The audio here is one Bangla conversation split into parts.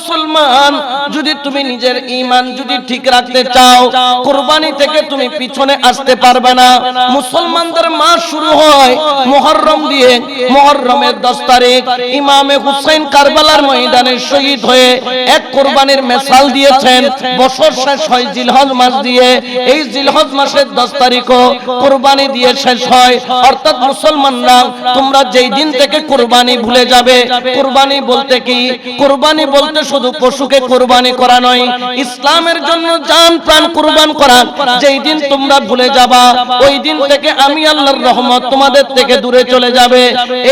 মুসলমান, যদি তুমি নিজের ইমান যদি ঠিক রাখতে চাও, কুরবানি থেকে তুমি পিছনে আসতে পারবে না। মুসলমানদের মাস শুরু হয় মুহররম দিয়ে। মুহররমের 10 তারিখ, ইমামে হুসাইন কারবালার ময়দানে শহীদ হয়ে এক কুরবানির মেসাল দিয়েছেন। বছর শেষ হয় জিলহজ মাস দিয়ে। এই জিলহজ মাসের 10 তারিখও কুরবানি দিয়ে শেষ হয়। অর্থাৎ মুসলমানরা, তোমরা যেই দিন থেকে কোরবানি ভুলে যাবে, কুরবানি বলতে কি? কুরবানি বলতে শুধু পশুকে কুরবানি করা নয়, ইসলামের জন্য জান প্রাণ কুরবান করা। যেই দিন তোমরা ভুলে যাবা, ওই দিন থেকে আমি আল্লাহর রহমত তোমাদের থেকে দূরে চলে যাবে।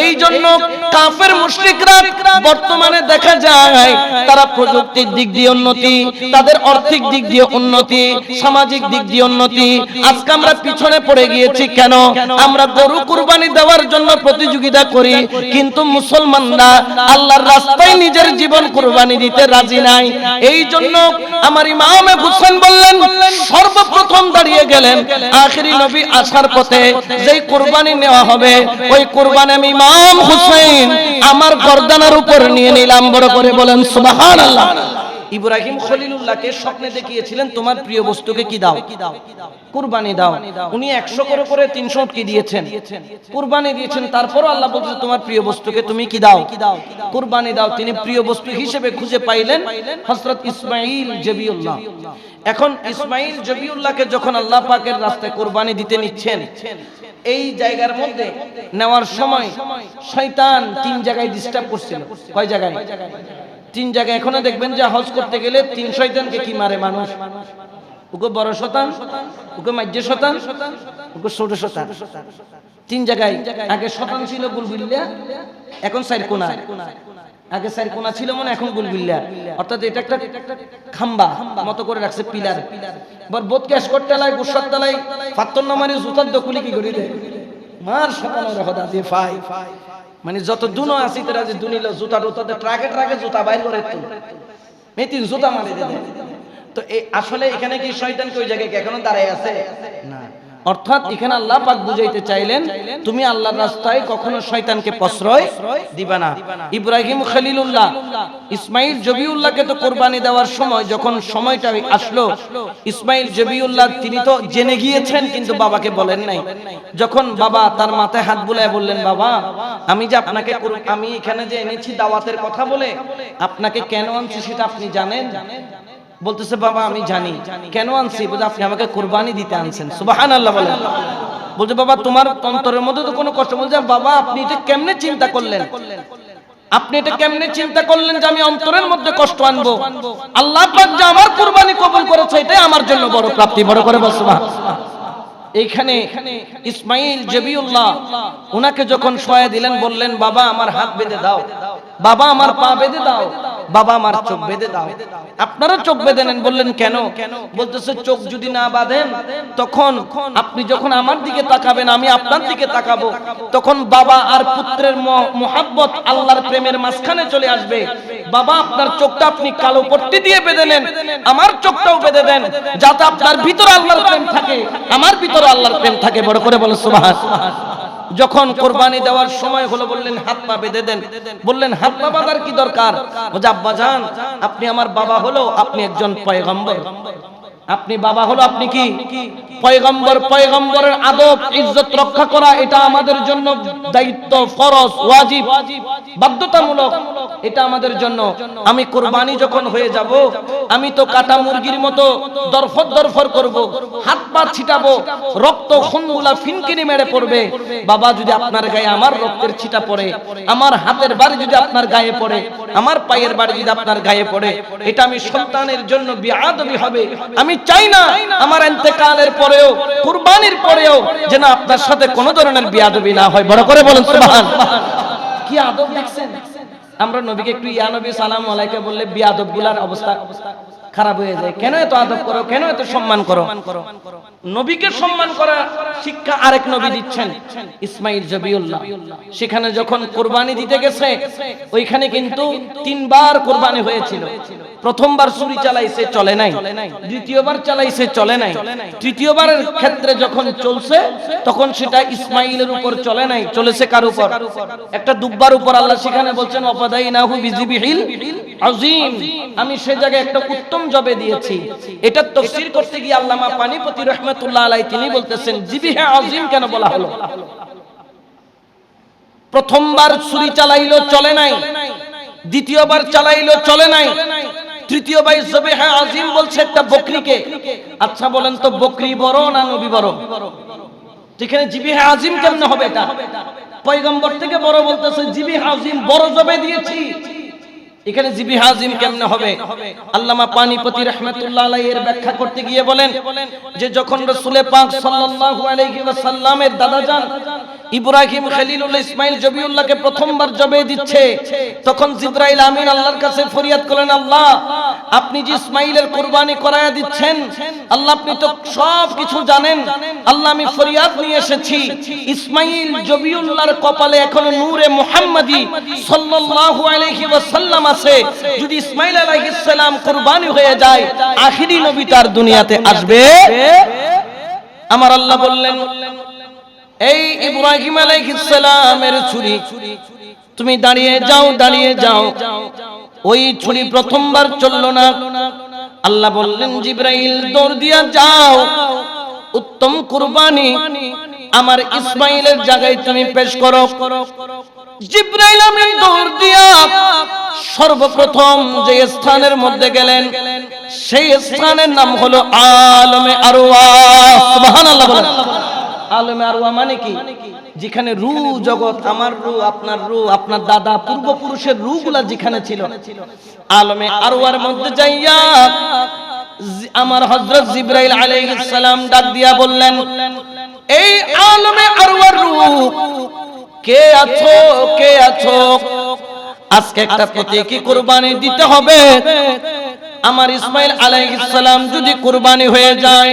এই জন্য কাফের মুশরিকরা বর্তমানে দেখা যায়, তারা প্রযুক্তির দিক দিয়ে উন্নতি, তাদের আর্থিক দিক দিয়ে উন্নতি, সামাজিক দিক দিয়ে উন্নতি। আজকে আমরা পিছনে পড়ে গিয়েছি কেন? আমরা গরু কুরবানি দেওয়ার জন্য প্রতিযোগিতা করি, কিন্তু মুসলমানরা আল্লাহর রাস্তায় নিজের জীবন কুরবানি দিতে রাজি নাই। এই জন্য আমার ইমামে হুসেন বললেন, সর্বপ্রথম দাঁড়িয়ে গেলেন আখেরি নবী আসার পথে। যেই কোরবানি নেওয়া হবে, ওই কোরবানি আমি ইমাম হুসেন আমার গর্দানার উপর নিয়ে নিলাম। বড় করে বলেন, সুবহানাল্লাহ। ইব্রাহিম খলিলুল্লাহকে স্বপ্নে দেখিয়েছিলেন, তোমার প্রিয় বস্তুকে কি দাও? কুরবানি দাও। উনি একশো করে করে তিনশো কি দিয়েছেন। কুরবানি দিয়েছেন। তারপরও আল্লাহ বলছে, তোমার প্রিয় বস্তুকে তুমি কি দাও? কুরবানি দাও। তিনি প্রিয় বস্তু হিসেবে খুঁজে পাইলেন হযরত ইসমাইল জবিউল্লাহ। এখন ইসমাইল জবিউল্লাহকে যখন আল্লাহ পাকের রাস্তায় কুরবানি দিতে নিচ্ছেন, এই জায়গার মধ্যে নেওয়ার সময় শয়তান তিন জায়গায় ডিস্টার্ব করছিল। কয় জায়গায়? তিন জায়গায় এখনও দেখবেন যে হজ করতে গেলে তিন শয়তানকে কি মারে মানুষ? ওকে বড় শতান, ওকে মাজ্য শতান, ওকে ছোট শতান। তিন জায়গায়, আগে শতান ছিল বুলবুলিয়া, এখন সাইড কোনা আগে সাইড কোনা ছিল মনে এখন বুলবুলিয়া। অর্থাৎ এটা একটা খাম্বা, মতো করে রাখছে পিলার। বর বোধ ক্যাশ করতে লাই, গুসার তালাই ফাত্তর নামারি জুতার দকুলি কি করি দেয়? মার শতানের হদা দিয়ে ফাই। মানে যত দুনো আসি তারা যে দুনিল জুতা টুতাতে ট্রাকে ট্রাকে জুতা বাইর করে তো মেতিন জুতা মারে দেয় তো এই আসলে এখানে কি শয়তান কই জায়গায় কি এখনও দাঁড়ায় আছে? না। অর্থাৎ এখানে আল্লাহ পাক বুঝাইতে চাইলেন, তুমি আল্লাহর রাস্তায় কখনো শয়তানকে প্রশ্রয় দিবা না। ইব্রাহিম খলিলুল্লাহ, ইসমাইল জবিউল্লাহকে তো কোরবানি দেওয়ার সময় যখন সময়টা আসলো, ইসমাইল জবিউল্লাহ তিনি তো জেনে গিয়েছেন, কিন্তু বাবাকে বলেন নাই। যখন বাবা তার মাথায় হাত বুলায় বললেন, বাবা, আমি যে আপনাকে আমি এখানে যে এনেছি দাওয়াতের কথা বলে, আপনাকে কেন আনছি সেটা আপনি জানেন? বলতেছে, বাবা, আমি জানি। কেন আনছি? বলতে আপনি আমাকে কোরবানি দিতে আনছেন। সুবাহান আল্লাহ বলেন বলছে, বাবা, তোমার অন্তরের মধ্যে তো কোনো কষ্ট বলছে। বাবা, আপনি এটা কেমনে চিন্তা করলেন? আপনি এটা কেমনে চিন্তা করলেন যে আমি অন্তরের মধ্যে কষ্ট আনব? আল্লাহ পাক যে আমার কোরবানি কবুল করেছে, এটাই আমার জন্য বড় প্রাপ্তি। বড় করে বসবা এইখানে ইসমাইল জবিউল্লাহ, উনাকে যখন শোয়া দিলেন, বললেন, বাবা, আমার হাত বেঁধে দাও। বাবা, আমার পা বেঁধে দাও। বাবা আমার চোখ বেঁধে দাও। আপনারা চোখ বেঁধে নেন, বললেন, কেন? বলতেছে, চোখ যদি না বাঁধেন, তখন আপনি যখন আমার দিকে তাকাবেন, আমি আপনার দিকে তাকাবো। তখন বাবা আর পুত্রের মোহাব্বত আল্লাহর প্রেমের মাঝখানে চলে আসবে। বাবা, আপনার চোখটা আপনি কালো পট্টি দিয়ে বেঁধে নেন। আমার চোখটাও বেঁধে দেন, যাতে আপনার ভিতরে আল্লাহর প্রেম থাকে। আমার ভিতরে আল্লাহর প্রেম থাকে। বড় করে বলো সুবহান যখন কোরবানি দেওয়ার সময় হলো বললেন হাত পা বেঁধে দেন। বললেন হাত পা বাঁধার কি দরকার? আব্বা জান আপনি আমার বাবা হলো আপনি একজন পয়গম্বর। আপনি বাবা হলো আপনি কি পয়গম্বর? পয়গম্বরের আদব ইজ্জত রক্ষা করা এটা আমাদের জন্য দায়িত্ব ফরজ ওয়াজিব বাধ্যতামূলক এটা আমাদের জন্য। আমি কোরবানি যখন হয়ে যাব আমি তো কাটা মুরগির মতো দরফর দরফর করব হাত পা ছিটাবো, রক্ত ফিনকিনি মেরে পড়বে। বাবা, যদি আপনার গায়ে আমার রক্তের ছিটা পড়ে, আমার হাতের বাড়ি যদি আপনার গায়ে পড়ে, আমার পায়ের বাড়ি যদি আপনার গায়ে পড়ে, এটা আমি সন্তানের জন্য বিআদবি হবে। আমি চাই না আমার পরেও, কুরবানির পরেও যেন আপনার সাথে কোনো ধরনের বিয়াদবি না হয়। বড় করে বলেন, সুবহান। কি আদব দেখছেন? আমরা নবীকে একটু, ইয়া নবী, সালাম আলাইকে বললে বিয়াদবগুলার অবস্থা। খারাপ হয়ে যায়। কেন এত আদব করো কেন এত সম্মান করো? নবীকে সম্মান করা শিক্ষা আরেক নবী দিচ্ছেন, ইসমাইল জবিউল্লাহ। সেখানে যখন কোরবানি দিতে গেছে, ওইখানে কিন্তু তিনবার কোরবানি হয়েছিল। প্রথমবার ছুরি চালাইছে, চলে নাই। দ্বিতীয়বার চালাইছে, চলে নাই। তৃতীয়বারের ক্ষেত্রে যখন চলছে, তখন সেটা ইসমাইলের উপর চলে নাই। চলেছে কার উপর? একটা দুব্বার উপর। আল্লাহ সেখানে বলছেন অপাদাই নাহু বিজিবিহিল আজিম আমি সে জায়গায় একটা উত্তম জবে দিয়েছি। এটা তফসির করতে গিয়ে আল্লামা পানিপতি রহমতুল্লাহ আলাই তিনি বলতেছেন, জিবিহে আজিম কেন বলা হলো? প্রথমবার ছুরি চালাইলো, চলে নাই। দ্বিতীয়বার চালাইলো, চলে নাই। তৃতীয় ভাই জবেহা আজিম বলছে একটা বকরিকে। আচ্ছা বলেন তো, বকরি বড় না নবী বড়? যেখানে জিবিহা আজিম কেমন হবে এটা? পয়গম্বর থেকে বড় বলতেছে জিবি আজিম বড় জবে দিয়েছি। এখানে জিবি হাজিম কেমনে হবে? আল্লামা পানিপতি রহমতুল্লাহ এর ব্যাখ্যা করতে গিয়ে বলেন যে যখন রসুলে পাক সাল্লাল্লাহু আলাইহি ওয়াসাল্লামের দাদা যান, ইব্রাহিম খলিলুল্লাহ ইসমাইল জবিউল্লাহকে প্রথমবার জবে দিচ্ছে। তখন জিব্রাইল আমিন আল্লাহর কাছে ফরিয়াদ করলেন, আল্লাহ, আপনি যে ইসমাইলের কুরবানি করায়া দিচ্ছেন, আল্লাহ আপনি তো সব কিছু জানেন। আল্লাহ, আমি ফরিয়াদ নিয়ে এসেছি। ইসমাইল জবিউল্লাহর কপালে এখনও নূরে মুহাম্মাদি সাল্লাল্লাহু আলাইহি ওয়াসাল্লাম আছে, যদি ইসমাইল আলাইহিস সালাম কুরবানি হয়ে যায়, আখিরি নবী তার দুনিয়াতে আসবে। আমার আল্লাহ বললেন, এই ইব্রাহিম আলাইহিস সালামের ছুরি, তুমি দাঁড়িয়ে যাও দাঁড়িয়ে যাও। ওই ছুরি প্রথমবার চলল না। আল্লাহ বললেন, জিব্রাইল, দৌড় দিয়া যাও। উত্তম কুরবানি আমার ইসমাইলের জায়গায় তুমি পেশ করো। জিব্রাইল আমিন দৌড় দিয়া সর্বপ্রথম যে স্থানের মধ্যে গেলেন, সেই স্থানের নাম হলো আলমে বলেন। আলমে আরওয়া মানে কি? যেখানে রু জগৎ, আমার রু, আপনার রু, আপনার দাদা, পূর্বপুরুষের রু গুলা যেখানে ছিল। আলমে আরওয়ার মধ্যে যাইয়া আমার হযরত জিব্রাইল আলাইহিস সালাম ডাক দিয়া বললেন, এই আলমে আরওয়ার রু কে আছো? কে আছো? আজকে একটা প্রতীকী কুরবানি দিতে হবে। আমার ইসমাইল আলাইহিস সালাম যদি কুরবানি হয়ে যায়,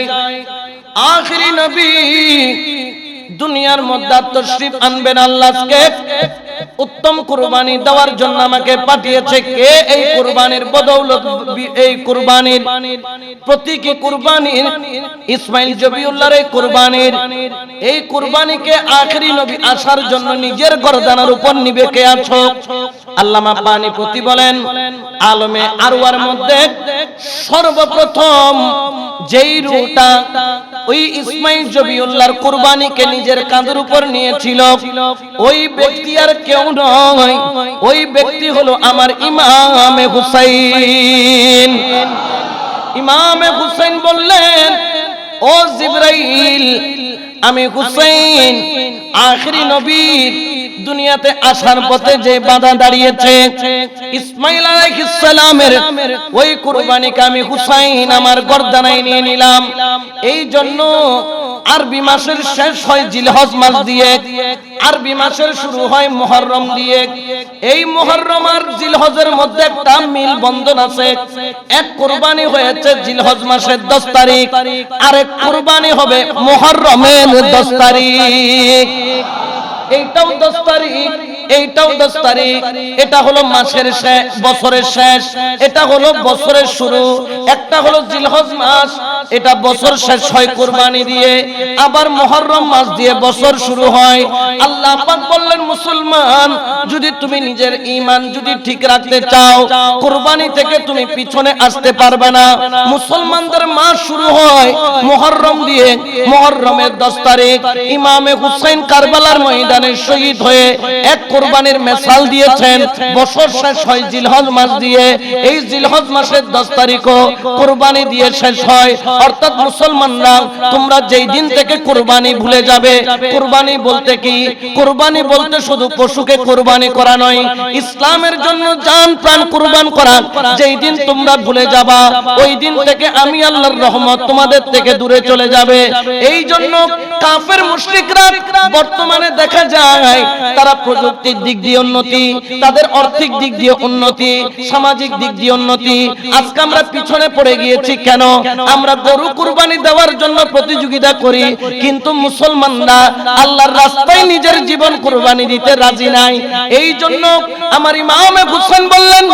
আখরি নবী দুনিয়ার মধ্যে আত্মশ্রীফ আনবেন আল্লাহকে। উত্তম কুরবানি দেওয়ার জন্য আমাকে পাঠিয়েছে কে? এই কুরবানির বদৌলত এই কুরবানির প্রতীকী কুরবানির ইসমাইল জবিউল্লাহর এই কুরবানির। এই কুরবানিকে আখরি নবী আসার জন্য নিজের গরদানার উপর নিবে কে আছো? আল্লামা পানিপতি বলেন, আলমে আরওয়ার মধ্যে সর্বপ্রথম যেই রুটা ওই ইসমাইল জবিউল্লাহর কুরবানিকে নিজের কাঁধের উপর নিয়েছিল। ওই ব্যক্তি আর কেউ নয়। ওই ব্যক্তি হলো আমার ইমামে হুসাইন। ইমামে হুসাইন বললেন, ও জিব্রাইল, আমি হুসাইন, আখরি নবীর দুনিয়াতে আসার পথে যে বাধা দাঁড়িয়েছে, ইসমাইল আলাইহিস সালামের ওই কুরবানিকে আমি হুসাইন আমার গর্দানায় নিয়ে নিলাম। এই জন্য আরবি মাসের শেষ হয় জিলহজ মাস দিয়ে, আরবি মাসের শুরু হয় মুহররম দিয়ে। এই মুহররম আর জিলহজের মধ্যে একটা মিল বন্ধন আছে। এক কুরবানি হয়েছে জিলহজ মাসের 10 তারিখ, আরেক কুরবানি হবে মুহররমের 10 তারিখ। এইটাও দশ তারিখ এইটাও দশ তারিখ। এটা হলো মাসের শেষ বছরের শেষ। এটা হলো বছরের শুরু। একটা হলো জিলহজ মাস। এটা বছর শেষ হয় কুরবানি দিয়ে। আবার মহররম মাস দিয়ে বছর শুরু হয়। আল্লাহ পাক বললেন, মুসলমান, যদি তুমি নিজের ঈমান যদি ঠিক রাখতে চাও, কুরবানি থেকে তুমি পিছনে আসতে পারবে না। মুসলমানদের মাস শুরু হয় মুহররম দিয়ে। মুহররমের 10 তারিখ। ইমামে হুসাইন কারবালার ময়দানে শহীদ হয়ে এক কোরবানির মেসাল দিয়েছেন বছর শেষ হয় জিলহজ মাস দিয়ে। এই জিলহজ মাসের 10 তারিখও কোরবানি দিয়ে শেষ হয়। অর্থাৎ মুসলমানরা তোমরা যেই দিন থেকে কোরবানি ভুলে যাবে কোরবানি বলতে কি? কোরবানি বলতে শুধু পশুকে কোরবানি করা নয় ইসলামের জন্য জান প্রাণ কোরবান করা যেই দিন তোমরা ভুলে যাবা ওই দিন থেকে আমি আল্লাহর রহমত তোমাদের থেকে দূরে চলে যাবে। এই জন্য কাফের মুশরিকরা বর্তমানে দেখা যায়, তারা প্রযুক্তির দিক দিয়ে উন্নতি, তাদের আর্থিক দিক দিয়ে উন্নতি, সামাজিক দিক দিয়ে উন্নতি। আজকে আমরা পিছনে পড়ে গিয়েছি কেন? আমরা গরু কুরবানি দেওয়ার জন্য প্রতিযোগিতা করি, কিন্তু মুসলমানরা আল্লাহর রাস্তায় নিজের জীবন কুরবানি দিতে রাজি নাই। এই জন্য আমার ইমামে হুসেন বললেন,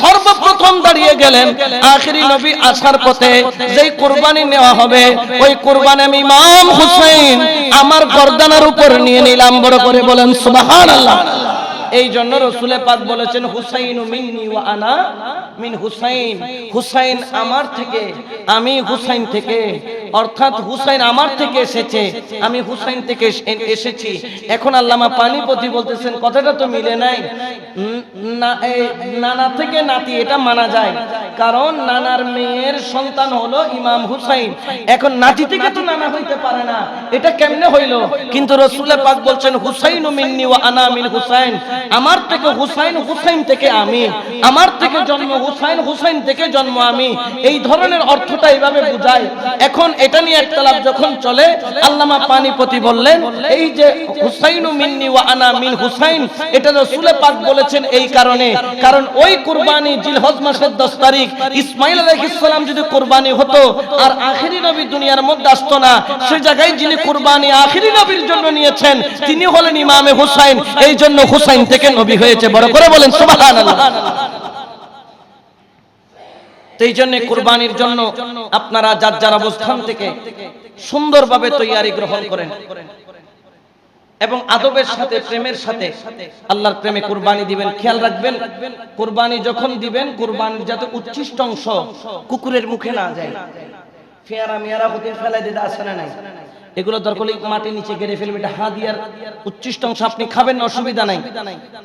সর্বপ্রথম দাঁড়িয়ে গেলেন আখেরি নবী আসার পথে, যেই কুরবানি নেওয়া হবে, ওই কুরবানি আমি ইমাম আমার গর্দানার উপর নিয়ে নিলাম, বড় করে বলেন, সুবহানাল্লাহ। এই জন্য রসুলে পাক বলেছেন, হুসাইন মিন্নি ওয়া আনা মিন হুসাইন। হুসাইন আমার থেকে, আমি হুসাইন থেকে। অর্থাৎ হুসাইন আমার থেকে এসেছে। আমি হুসাইন থেকে এসেছি। এখন আল্লামা পানিপতি বলতেছেন কথাটা তো মিলে নাই। এই নানা থেকে নাতি এটা মানা যায়। কারণ নানার মেয়ের সন্তান হলো ইমাম হুসাইন। এখন নাতি থেকে তো নানা হইতে পারে না। এটা কেমনে হইল? কিন্তু রসুলের পাক বলছেন হুসাইন মিন্নি ওয়া আনা মিন হুসাইন। আমার থেকে হুসাইন হুসাইন থেকে আমি। আমার থেকে জন্ম হুসাইন হুসাইন থেকে জন্ম আমি। এই ধরনের অর্থটা এইভাবে বুঝায়। এখন এটা নিয়ে একতলাপ যখন চলে, আল্লামা পানিপতি বললেন, এই যে হুসাইনু মিন্নি ওয়া আনা মিন হুসাইন, এটা রসুলে পাক বলেছেন এই কারণে। কারণ ওই কুরবানি জিলহজ মাসের 10 তারিখ, ইসমাইল আলাইহিস সালাম যদি কুরবানি হতো, আর আখেরি নবী দুনিয়ার মধ্যে আসতো না সেই জায়গায় যিনি কুরবানি আখেরি নবীর জন্য নিয়েছেন, তিনি হলেন ইমামে হুসাইন। এই জন্য হুসাইন থেকে নবী হয়েছে। বড় করে বলেন, সুবহানাল্লাহ। তো এই জন্য কুরবানির জন্য আপনারা যার যার অবস্থান থেকে সুন্দরভাবে তৈয়ারি গ্রহণ করেন। এবং আদবের সাথে প্রেমের সাথে আল্লাহর প্রেমে কুরবানি দিবেন খেয়াল রাখবেন কুরবানি যখন দিবেন কুরবানির যাতে উচ্ছিষ্ট অংশ কুকুরের মুখে না যায়। ফেয়ারা মিয়ারা হতে ফেলাই দিতে আসে না নাই? এগুলো দরকার হলে মাটি নিচে গেড়ে ফেলবে, এটা হাদিয়ার উচ্ছিষ্ট অংশ আপনি খাবেন অসুবিধা নাই।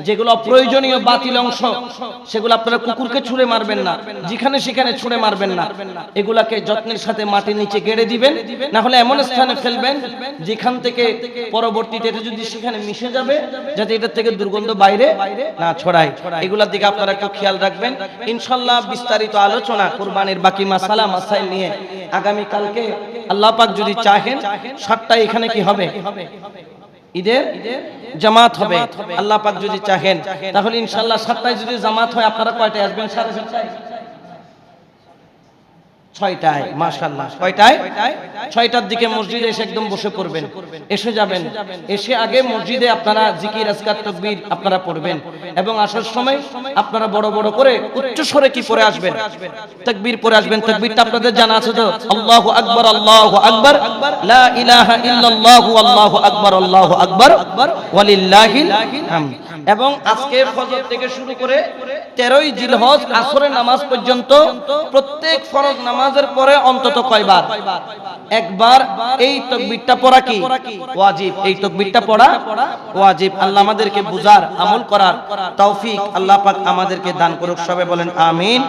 যেগুলো অপ্রয়োজনীয় বাতিল অংশ, সেগুলো আপনারা কুকুরকে ছুঁড়ে মারবেন না, যেখানে সেখানে ছুঁড়ে মারবেন না। এগুলাকে যত্নের সাথে মাটির নিচে গেড়ে দিবেন, না হলে এমন স্থানে ফেলবেন যেখান থেকে পরবর্তীতে এটা যদি সেখানে মিশে যাবে, যাতে এটার থেকে দুর্গন্ধ বাইরে না ছড়ায়। এগুলার দিকে আপনারা একটু খেয়াল রাখবেন। ইনশাল্লাহ বিস্তারিত আলোচনা, কোরবানির বাকি মাসালা, মাসাইল নিয়ে আগামী কালকে আল্লাহ পাক যদি চাহেন সাতটা এখানে কি হবে? ঈদের জামাত হবে। আল্লাহ পাক যদি চাহেন, তাহলে ইনশাল্লাহ সাতটায় যদি জামাত হয়, আপনারা কয়টায় আসবেন সাড়ে সাতটায় ছয়টায় মাশাল্লাহ কয়টায় ছয়টার দিকে মসজিদে এসে একদম বসে পড়বেন। এসে যাবেন। এসে আগে মসজিদে আপনারা জিকির আজকার তকবীর আপনারা পড়বেন। এবং আসার সময় আপনারা বড় বড় করে উচ্চ স্বরে কি পড়ে আসবেন? তকবীর পড়ে আসবেন। তকবীরটা আপনাদের জানা আছে তো? আল্লাহু আকবার আল্লাহু আকবার। লা ইলাহা ইল্লাল্লাহু আল্লাহু আকবার আল্লাহু আকবার ওয়ালিল্লাহিল হামদ। এবং আজকে ফজর থেকে শুরু করে তেরোই জিলহজ আসরের নামাজ পর্যন্ত প্রত্যেক ফরজ নামাজের পরে অন্তত কয়বার? একবার এই তকবিরটা পড়া কি? ওয়াজিব। এই তকবিরটা পড়া? ওয়াজিব। আল্লাহ আমাদেরকে বুঝার, আমল করার তৌফিক আল্লাহ পাক আমাদেরকে দান করুক। সবাই বলেন, আমিন।